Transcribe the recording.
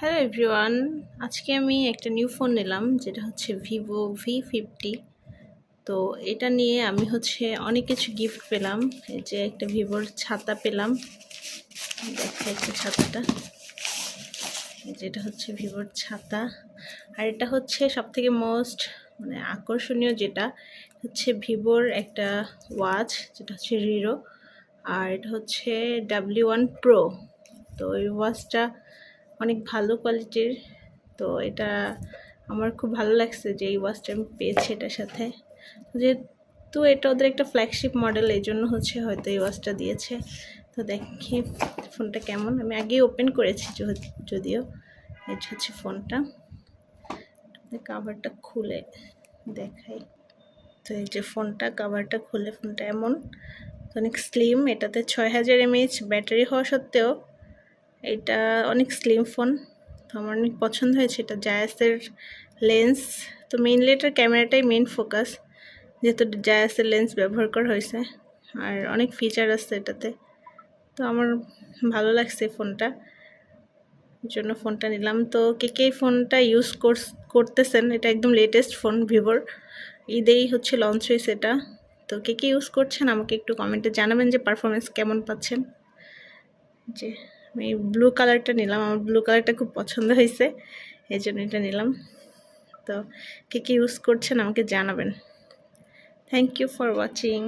Hello everyone আজকে আমি একটা নিউ ফোন নিলাম, যেটা হচ্ছে ভিভো ভি ফিফটি তো এটা নিয়ে আমি হচ্ছে অনেক কিছু গিফট পেলাম। এই যে একটা ভিভোর ছাতা পেলাম। দেখা একটা ছাতাটা। যেটা হচ্ছে ভিভোর ছাতা। আর এটা হচ্ছে সবথেকে মোস্ট মানে আকর্ষণীয় যেটা, হচ্ছে ভিভোর একটা ওয়াচ যেটা হচ্ছে রিরো আর এটা হচ্ছে ডাব্লিউ ওয়ান প্রো তো এই ওয়াচটা অনেক ভালো কোয়ালিটির। তো এটা আমার খুব ভালো লাগছে যে এই ওয়াচটা আমি পেয়েছি এটার সাথে। যেহেতু এটা ওদের একটা ফ্ল্যাগশিপ মডেল এই জন্য হচ্ছে হয়তো এই ওয়াচটা দিয়েছে। তো দেখি ফোনটা কেমন। আমি আগেই ওপেন করেছি যদিও এটা হচ্ছে ফোনটা। কাভারটা খুলে দেখাই। তো এই যে ফোনটা কাভারটা খুলে ফোনটা এমন। অনেক স্লিম এটাতে ছয় হাজার এমএইচ ব্যাটারি হওয়া সত্ত্বেও এটা অনেক স্লিম ফোন তো আমার অনেক পছন্দ হয়েছে এটা জায়াসের লেন্স তো মেইনলি এটার ক্যামেরাটাই মেইন ফোকাস যেহেতু জায়াসের লেন্স ব্যবহার করা হয়েছে, আর অনেক ফিচার আছে এটাতে, তো আমার ভালো লাগছে ফোনটা জন্য ফোনটা নিলাম। তো কে কে ফোনটা ইউজ করতেছেন, এটা একদম লেটেস্ট ফোন ভিভোর ঈদেই হচ্ছে লঞ্চ হয়েছে এটা, তো কে কে ইউজ করছেন আমাকে একটু কমেন্টে জানাবেন যে পারফরমেন্স কেমন পাচ্ছেন, যে আমি ব্লু কালারটা নিলাম। আমার ব্লু কালারটা খুব পছন্দ হয়েছে, এই জন্য এটা নিলাম। তো কে কী ইউজ করছেন আমাকে জানাবেন। Thank you for watching